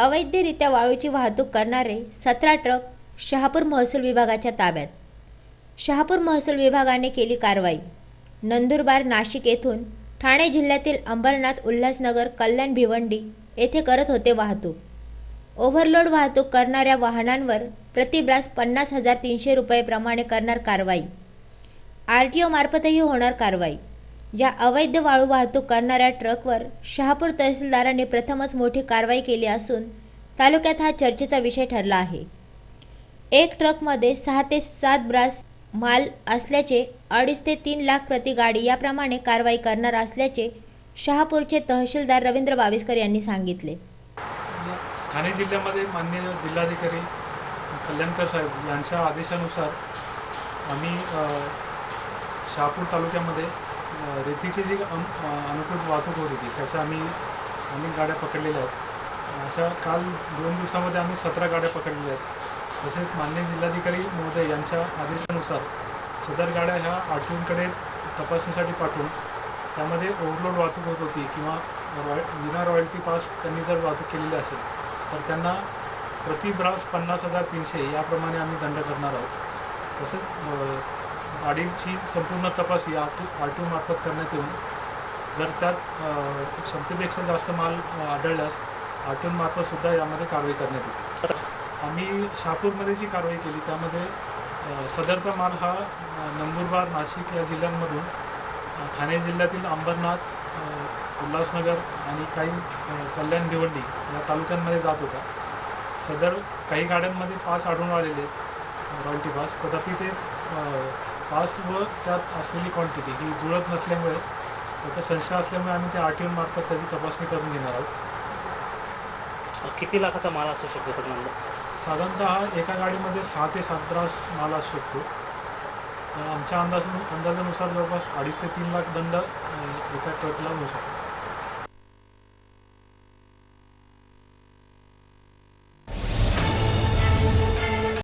अवैधरित्या वाळूची वाहतूक करणारे सतरा ट्रक शहापूर महसूल विभागाच्या ताब्यात. शहापूर महसूल विभागाने केली कारवाई. नंदुरबार नाशिक येथून ठाणे जिल्ह्यातील अंबरनाथ उल्हासनगर कल्याण भिवंडी येथे करत होते वाहतूक. ओव्हरलोड वाहतूक करणाऱ्या वाहनांवर प्रतिब्रास पन्नास हजार तीनशे रुपये प्रमाणे करणार कारवाई. आर टी ओमार्फतही होणार कारवाई. या अवैध वाळू वाहतूक करणाऱ्या ट्रकवर शहापूर तहसीलदारांनी प्रथमच मोठी कारवाई केली असून तालुक्यात हा चर्चेचा विषय ठरला आहे. एक ट्रकमध्ये सहा ते सात ब्रास माल असल्याचे अडीच ते तीन लाख प्रति गाडी याप्रमाणे कारवाई करणार असल्याचे शहापूरचे तहसीलदार रवींद्र बाविस्कर यांनी सांगितले. ठाणे जिल्ह्यामध्ये मान्य जिल्हाधिकारी कल्याणकर साहेब यांच्या आदेशानुसार आम्ही शहापूर तालुक्यामध्ये रेतीची जी अन अ, अनुकूल वाहतूक होत होती त्याच्या आम्ही अनेक गाड्या पकडलेल्या आहेत. अशा काल दोन दिवसामध्ये आम्ही सतरा गाड्या पकडलेल्या आहेत. तसेच मान्य जिल्हाधिकारी महोदय यांच्या आदेशानुसार सदर गाड्या ह्या आर तपासणीसाठी पाठवून त्यामध्ये ओव्हरलोड वाहतूक होत होती किंवा रॉय विना रॉयल्टी पास त्यांनी जर वाहतूक केलेली असेल तर त्यांना प्रति ब्रास पन्नास हजार तीनशे याप्रमाणे आम्ही दंड करणार आहोत. तसेच ऑडिटची गाडीची संपूर्ण तपासणी आर टी आर टी मार्फत करण्यात येऊन जर त्यात क्षमतेपेक्षा जास्त माल आढळल्यास आर टी ओमार्फतसुद्धा यामध्ये कारवाई करण्यात येते आम्ही शहापूरमध्ये जी कारवाई केली त्यामध्ये सदरचा माल हा नंदुरबार नाशिक या जिल्ह्यांमधून ठाणे जिल्ह्यातील अंबरनाथ उल्हासनगर आणि काही कल्याण भिवंडी या तालुक्यांमध्ये जात होता. सदर काही गाड्यांमध्ये पास आढळून आलेले आहेत रॉयल्टी पास. तथापि ते पास व त्यात असलेली क्वांटिटी ही जुळत नसल्यामुळे त्याचा संशय असल्यामुळे आम्ही त्या आर टी मार्फत त्याची तपासणी करून घेणार आहोत. किती लाखाचा माल असू शकतो तर साधारणतः एका गाडीमध्ये सहा ते सात ब्रास माल असू शकतो. तर आमच्या अंदाज अंदाजानुसार जवळपास अडीच ते तीन लाख दंड एका ट्रकला होऊ शकतो.